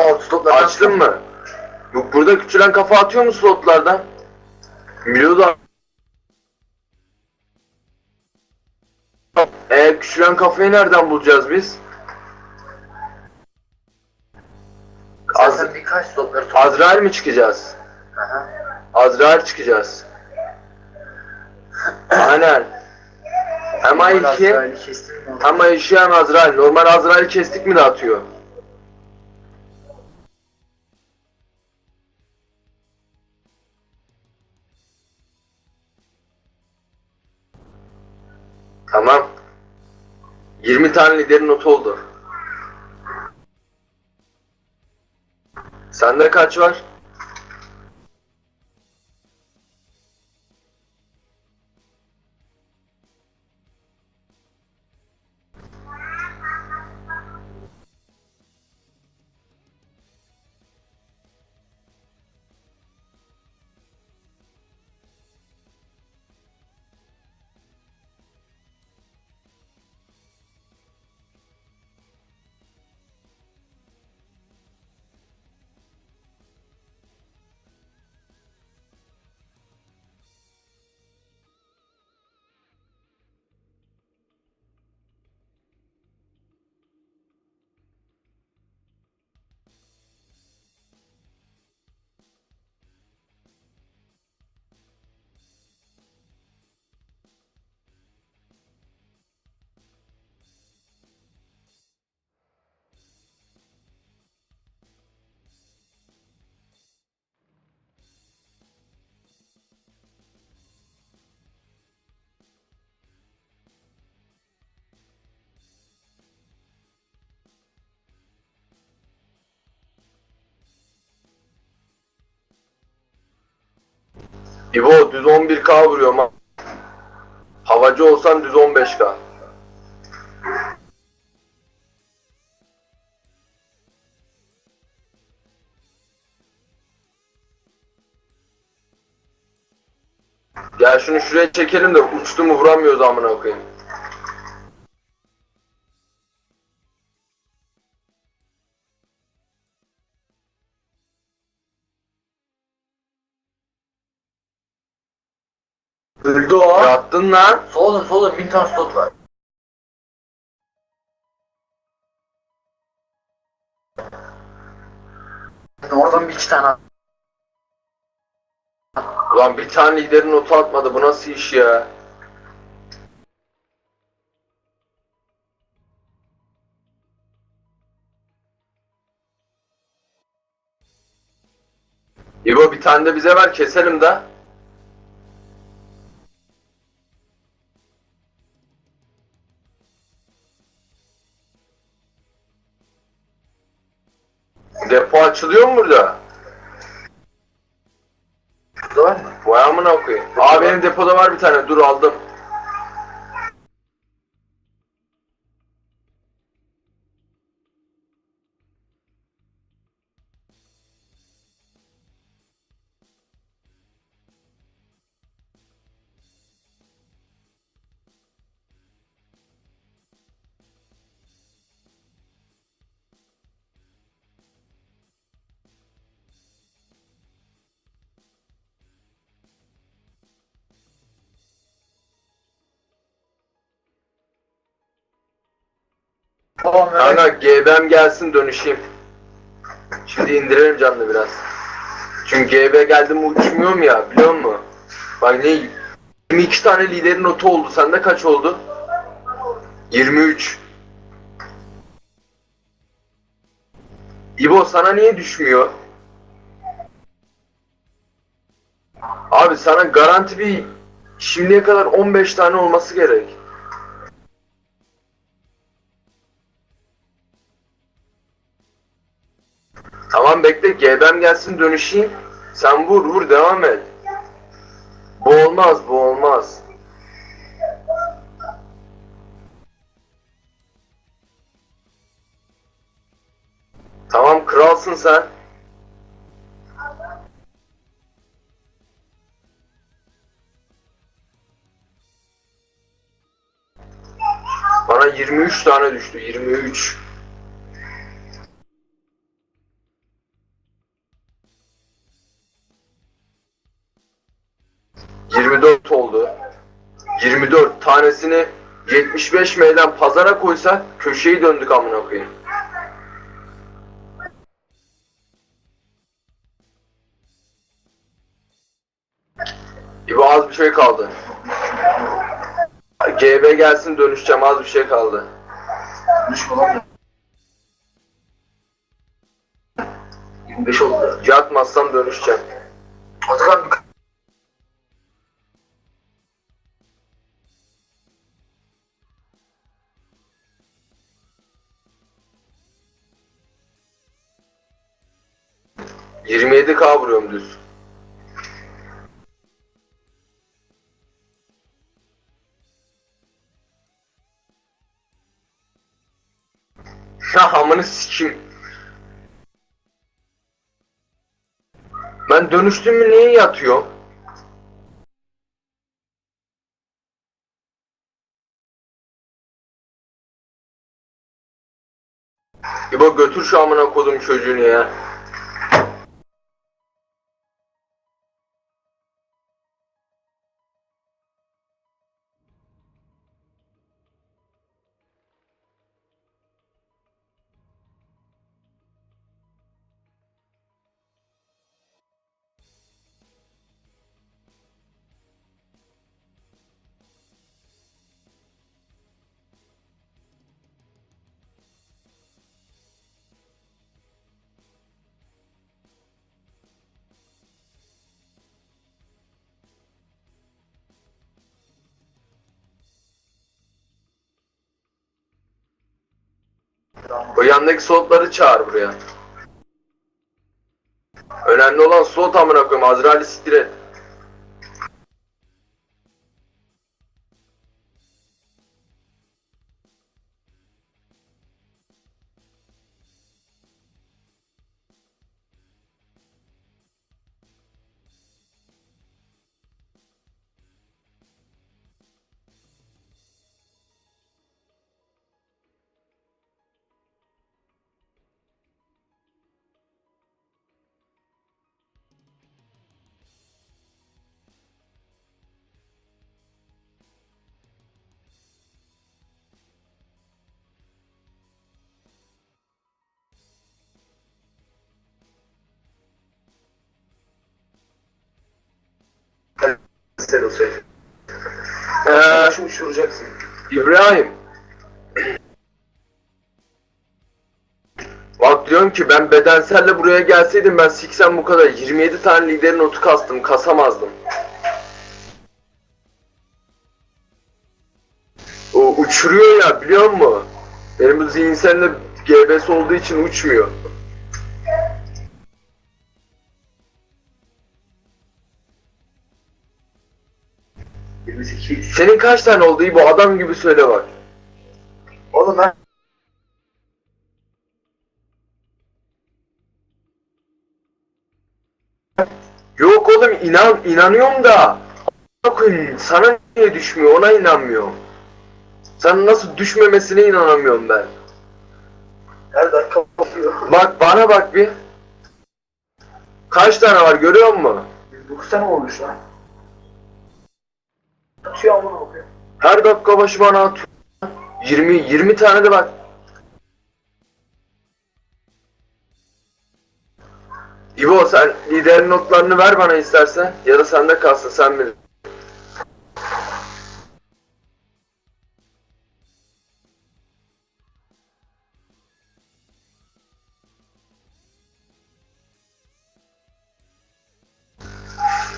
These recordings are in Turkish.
Aa slotlar Açtın mı? Yok burada küçülen kafa atıyor mu slotlardan? Biliyordu. E küçülen kafayı nereden bulacağız biz? Az, Zaten birkaç slotları tut. Azrail mi çıkacağız? Aha. Azrail çıkacağız. Aynen. Hem Normal A2 Azrail'i kestin mi? hem A2 hem Azrail. Normal Azrail kestik mi de Tamam. 20 tane liderin notu oldu. Sende kaç var? İbo düz 11k vuruyor ama havacı olsan düz 15k. Ya şunu şuraya çekelim de uçtu mu vuramıyoruz amına koyayım. Yattın lan. Solun solun bin tane slot var. Oradan bir iki tane Ulan bir tane liderin notu atmadı. Bu nasıl iş ya? İbo bir tane de bize ver keselim de. Depo açılıyor mu burada? Şurada var mı? Vay amına koyayım. Aa benim depoda var bir tane. Dur aldım. Tamam Kanka GB'm gelsin dönüşeyim. Şimdi indirelim canını biraz. Çünkü GB geldi mi uçmuyorum ya biliyor musun? Bak ne 22 tane liderin notu oldu. Sende kaç oldu? 23. İbo sana niye düşmüyor? Abi sana garanti bir şimdiye kadar 15 tane olması gerek. Tamam bekle GB'm gelsin dönüşeyim. Sen vur vur devam et. Bu olmaz bu olmaz. Tamam kralsın sen. Bana 23 tane düştü 23. tanesini 75 M'den pazara koysak köşeyi döndük amına koyayım. İbo az bir şey kaldı. GB gelsin dönüşeceğim az bir şey kaldı. Düş olan 25 oldu. Yatmazsam dönüşeceğim. Atakan bir Yirmi yedi K vuruyorum düz. Ya amını sikim. Ben dönüştüm mü niye yatıyor? İbo götür şu amına kodum çocuğunu ya. O yandaki slotları çağır buraya. Önemli olan slot amına koyayım. Azrail'i siktir. Ee, uçuracaksın. İbrahim. Bak diyorum ki ben bedenselle buraya gelseydim ben siksem bu kadar 27 tane liderin otu kastım kasamazdım. O uçuruyor ya biliyor musun? Benim bu zihinselde GBS olduğu için uçmuyor. Yirmi sekiz. Senin kaç tane oldu bu adam gibi söyle bak. Oğlum ben Yok oğlum inan inanıyorum da koyayım, sana niye düşmüyor ona inanmıyorum. Sana nasıl düşmemesine inanamıyorum ben. her dakika bakıyor. Bak bana bak bir. Kaç tane var görüyor musun? 9 tane olmuş lan. Bakıyor. Her dakika başı bana atıyor. 20 20 tane de bak. İbo sen liderin notlarını ver bana istersen ya da sende kalsın sen bil.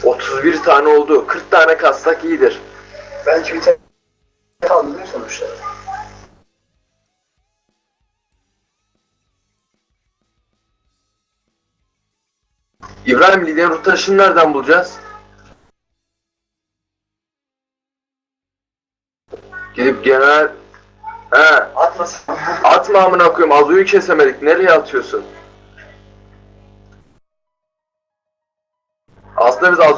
...31 tane oldu. 40 tane kassak iyidir. Belki bir tane kaldı değil mi sonuçta? İbrahim lider rotaşını nereden bulacağız? Gidip genel... He, Atmasın. atma amına koyayım. Azuyu kesemedik. Nereye atıyorsun? Aslında biz Azu'yu